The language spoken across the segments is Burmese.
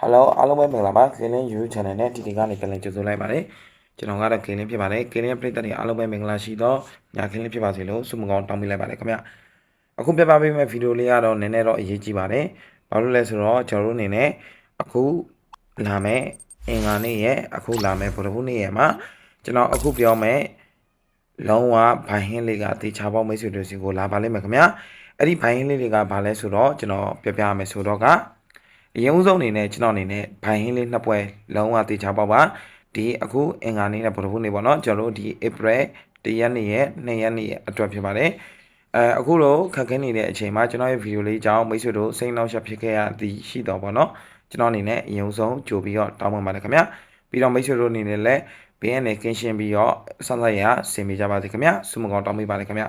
ဟယ်လိုအားလုံးပဲမင်္ဂလာပါကင်းလင်း YouTube channel နဲ့ဒီဒီကနေပြန်လည်ကြိုဆိုလိုက်ပါတယ်ကျွန်တော်ကတော့ကင်းလင်းဖြစ်ပါတယ်ကင်းလင်းပရိသတ်တွေအားလုံးပဲမင်္ဂလာရှိတော့ညာကင်းလင်းဖြစ်ပါစေလို့ဆုမကောင်းတောင်းပေးလိုက်ပါတယ်ခင်ဗျအခုပြပပေးမယ့်ဗီဒီယိုလေးကတော့နည်းနည်းတော့အရေးကြီးပါတယ်ဘာလို့လဲဆိုတော့ကျွန်တော်တို့အနေနဲ့အခုလာမယ့်အင်္ဂါနေ့ရဲ့အခုလာမယ့်ဗုဒ္ဓဟူးနေ့ရဲ့မှာကျွန်တော်အခုပြောမယ့်လုံးဝဘိုင်ဟင်းလေးကတေချာပေါက်မိတ်ဆွေတို့စီကိုလာပါလိမ့်မယ်ခင်ဗျအဲ့ဒီဘိုင်ဟင်းလေးတွေကဘာလဲဆိုတော့ကျွန်တော်ပြပြရမယ်ဆိုတော့က အရင်ဦးဆုံးအနေနဲ့ကျွန်တော်အနေနဲ့ဘိုင်ဟင်းလေးနှစ်ပွဲလုံးဝတေချာပေါက်ပါဒီအခုအင်္ဂါနေ့နဲ့ဗုဒ္ဓဟူးနေ့ပေါ့နော်ကျွန်တော်တို့ဒီ April 1ရက်နေ့ရဲ့2ရက်နေ့ရဲ့အတွက်ဖြစ်ပါတယ်အဲအခုတော့ခက်ခဲနေတဲ့အချိန်မှာကျွန်တော်ရဲ့ဗီဒီယိုလေးကြောင့်မိတ်ဆွေတို့စိတ်နှောက်ယှက်ဖြစ်ခဲ့ရသည်ရှိတော့ပေါ့နော်ကျွန်တော်အနေနဲ့အရင်ဦးဆုံးကြိုပြီးတော့တောင်းပန်ပါတယ်ခင်ဗျပြီးတော့မိတ်ဆွေတို့အနေနဲ့လည်းဘေးကနေကင်းရှင်းပြီးတော့ဆက်လက်ရဆင်ပေးကြပါစေခင်ဗျဆုမကောင်းတောင်းပေးပါတယ်ခင်ဗျ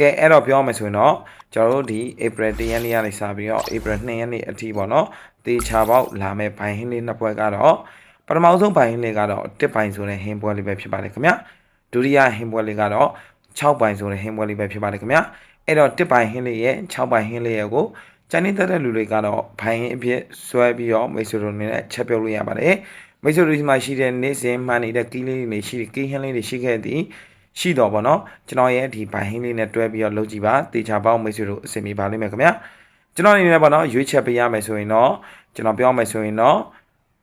ကဲအဲ့တော့ပြောမယ်ဆိုရင်တော့ကျွန်တော်တို့ဒီ April 1ရက်နေ့ကနေစပြီးတော့ April 2ရက်နေ့အထိပေါ့နော်တေချာပေါက်လာမဲ့ဘိုင်ဟင်းလေးနှစ်ပွဲကတော့ပထမဆုံးဘိုင်ဟင်းလေးကတော့တစ်ပိုင်ဆိုတဲ့ဟင်းပွဲလေးပဲဖြစ်ပါတယ်ခင်ဗျဒုတိယဟင်းပွဲလေးကတော့6ပိုင်ဆိုတဲ့ဟင်းပွဲလေးပဲဖြစ်ပါတယ်ခင်ဗျအဲ့တော့တစ်ပိုင်ဟင်းလေးရဲ့6ပိုင်ဟင်းလေးရဲ့ကိုကျန်နေတဲ့လူတွေကတော့ဘိုင်ဟင်းအဖြစ်ဆွဲပြီးတော့မိတ်ဆွေတို့နဲ့ချက်ပြုတ်လို့ရပါတယ်မိတ်ဆွေတို့ဒီမှာရှိတဲ့နေ့စဉ်မှန်နေတဲ့ကီးလေးတွေရှိကီးဟင်းလေးတွေရှိခဲ့သည် ရှိတော့ဗောနော်ကျွန်တော်ရဲ့ဒီဘိုင်ဟင်းလေးနဲ့တွဲပြီးတော့လုပ်ကြည့်ပါတေချာပေါင်းမိတ်ဆွေတို့အဆင်ပြေပါလိမ့်မယ်ခင်ဗျကျွန်တော်အနေနဲ့ပေါ့နော်ရွေးချက်ပေးရမယ်ဆိုရင်တော့ကျွန်တော်ပြောမယ်ဆိုရင်တော့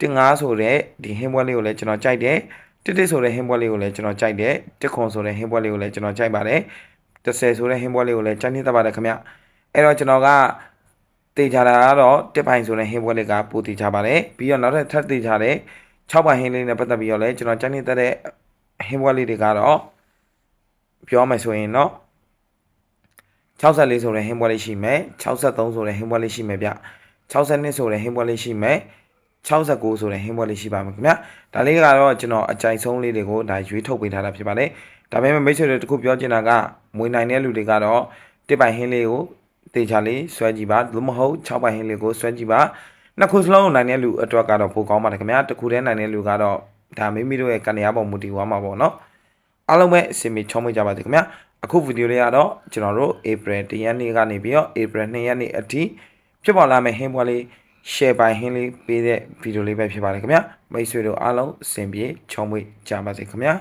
တင်ငါဆိုတဲ့ဒီဟင်းပွဲလေးကိုလည်းကျွန်တော်ကြိုက်တယ်တစ်တစ်ဆိုတဲ့ဟင်းပွဲလေးကိုလည်းကျွန်တော်ကြိုက်တယ်တစ်ခွန်ဆိုတဲ့ဟင်းပွဲလေးကိုလည်းကျွန်တော်ကြိုက်ပါတယ်တစ်ဆယ်ဆိုတဲ့ဟင်းပွဲလေးကိုလည်းကြိုက်နေတတ်ပါတယ်ခင်ဗျအဲ့တော့ကျွန်တော်ကတေချာတာကတော့တစ်ပိုင်ဆိုတဲ့ဟင်းပွဲလေးကပိုတေချာပါတယ်ပြီးတော့နောက်ထပ်ထပ်တေချာတဲ့6ပိုင်ဟင်းလေးနဲ့ပတ်သက်ပြီးတော့လည်းကျွန်တော်ကြိုက်နေတတ်တဲ့ဟင်းပွဲလေးတွေကတော့ ပြောမယ်ဆိုရင်တော့64ဆိုတဲ့ဟင်းပွဲလေးရှိမယ်63ဆိုတဲ့ဟင်းပွဲလေးရှိမယ်ဗျ62ဆိုတဲ့ဟင်းပွဲလေးရှိမယ်69ဆိုတဲ့ဟင်းပွဲလေးရှိပါမယ်ခင်ဗျဒါလေးကတော့ကျွန်တော်အကြိုက်ဆုံးလေးတွေကိုဒါရွေးထုတ်ပေးထားတာဖြစ်ပါတယ်ဒါပေမဲ့မိတ်ဆွေတွေတခုပြောချင်တာကမွေနိုင်တဲ့လူတွေကတော့တစ်ပိုင်ဟင်းလေးကိုတေချာလေးဆွဲကြည့်ပါသို့မဟုတ်6ပိုင်ဟင်းလေးကိုဆွဲကြည့်ပါနှစ်ခုစလုံးနိုင်တဲ့လူအတွက်ကတော့ပိုကောင်းပါတယ်ခင်ဗျာတခုတည်းနိုင်တဲ့လူကတော့ဒါမိမိတို့ရဲ့ကနေရပုံမူတည်သွားမှာပေါ့နော် အားလုံးပဲအစီအမီချုံးမကြပါစေခင်ဗျာအခုဗီဒီယိုလေးကတော့ကျွန်တော်တို့ April 1ရက်နေ့ကနေပြီးတော့ April 2ရက်နေ့အထိဖြစ်ပေါ်လာမယ့်ဟင်းပွဲလေး share ပိုင်ဟင်းလေးပေးတဲ့ဗီဒီယိုလေးပဲဖြစ်ပါတယ်ခင်ဗျာမိတ်ဆွေတို့အားလုံးအဆင်ပြေချုံးမကြပါစေခင်ဗျာ